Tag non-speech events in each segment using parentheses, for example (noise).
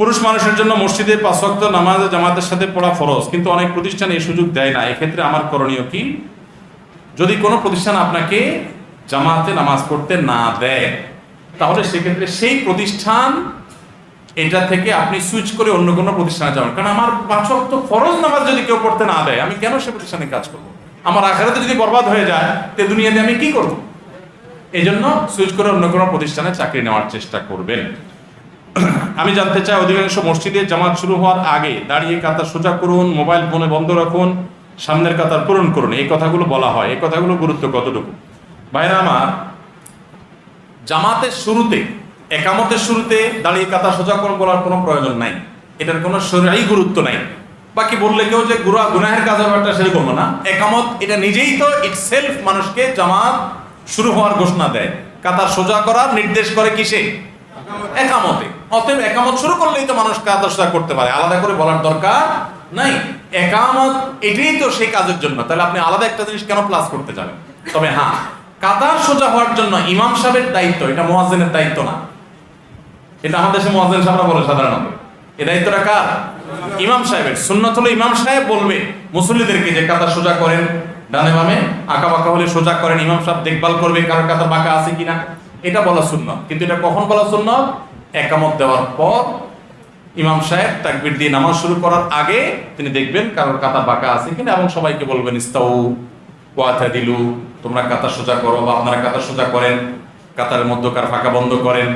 পুরুষ মানুষের জন্য মসজিদে পাঁচ ওয়াক্ত নামাজ জামাতের সাথে পড়া ফরজ, কিন্তু অনেক প্রতিষ্ঠান এই সুযোগ দেয় না। এক্ষেত্রে আমার করণীয় কি? যদি কোনো প্রতিষ্ঠান আপনাকে জামাতে নামাজ পড়তে না দেয়, তাহলে সেক্ষেত্রে সেই প্রতিষ্ঠান এটা থেকে আপনি সুইচ করে অন্য কোনো প্রতিষ্ঠানে যাবেন। কারণ আমার পাঁচ ওয়াক্ত ফরজ নামাজ যদি কেউ পড়তে না দেয়, আমি কেন সে প্রতিষ্ঠানে কাজ করব? আমার আখেরাতে যদি বরবাদ হয়ে যায়, তে দুনিয়াতে আমি কি করব? এই জন্য সুইচ করে অন্য কোনো প্রতিষ্ঠানে চাকরি নেওয়ার চেষ্টা করবেন। (clears throat) আমি জানতে চাই, অধিকাংশ মসজিদে জামাত শুরু হওয়ার আগে দাঁড়িয়ে কাতার সোজা করুন, মোবাইল ফোনে বন্ধ রাখুন, সামনের কাতার পূরণ করুন। এই কথাগুলো বলা হয়। এই কথাগুলো গুরুত্ব কতটুকু? ভাইরা আমার, জামাতের শুরুতে, একামতের শুরুতে দাঁড়িয়ে কাতার সোজা করুন বলার কোনো প্রয়োজন নাই। এটার কোনো শরীরাই গুরুত্ব নাই। বাকি বললে কেউ যে গুরা গুনাহের কাজ একটা সেরকম না। একামত, এটা নিজেই তো ইটসেলফ মানুষকে জামাত শুরু হওয়ার ঘোষণা দেয়। কাতার সোজা করার নির্দেশ করে কিসে? একামতে। অতএব একামত শুরু করলেই তো মানুষ কাতার করতে পারে। আলাদা করে বলার দরকার নাই। একামত, এটাই তো সেই কাজের জন্য। তাহলে আপনি আলাদা একটা জিনিস কেন প্লাস করতে যাবেন? তবে হ্যাঁ কাতার সোজা হওয়ার জন্য ইমাম সাহেবের দায়িত্ব, এটা দায়িত্ব না। এটা আমাদের দেশে মোয়াজ্জেন সাহেবরা বলে সাধারণত। এই দায়িত্বটা কার? ইমাম সাহেবের। সুন্নত হলো ইমাম সাহেব বলবে, মুসল্লিদেরকে যে কাতার সোজা করেন, ডানে বামে আঁকা বাঁকা হলে সোজা করেন, ইমাম সাহেব দেখভাল করবে কারোর কাতার বাঁকা আছে কিনা। এটা বলা শূন্য কিন্তু এটা কখন বলা সুন্নত? একামত দেওয়ার পর ইমাম সাহেব তাকবির দিয়ে নামাজ শুরু করার আগে তিনি দেখবেন কারোর কাতার বাঁকা আছে কিনা এবং সবাইকে বলবেন, ইস্তাউ কোয়াথা দিলু তোমরা কাতা সোজা করো বা আপনারা কাতার সোজা করেন, কাতারের মধ্যকার ফাঁকা বন্ধ করেন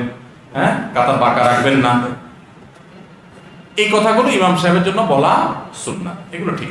হ্যাঁ? কাতার বাঁকা রাখবেন না। এই কথাগুলো ইমাম সাহেবের জন্য বলা সুন্নাত। এগুলো ঠিক আছে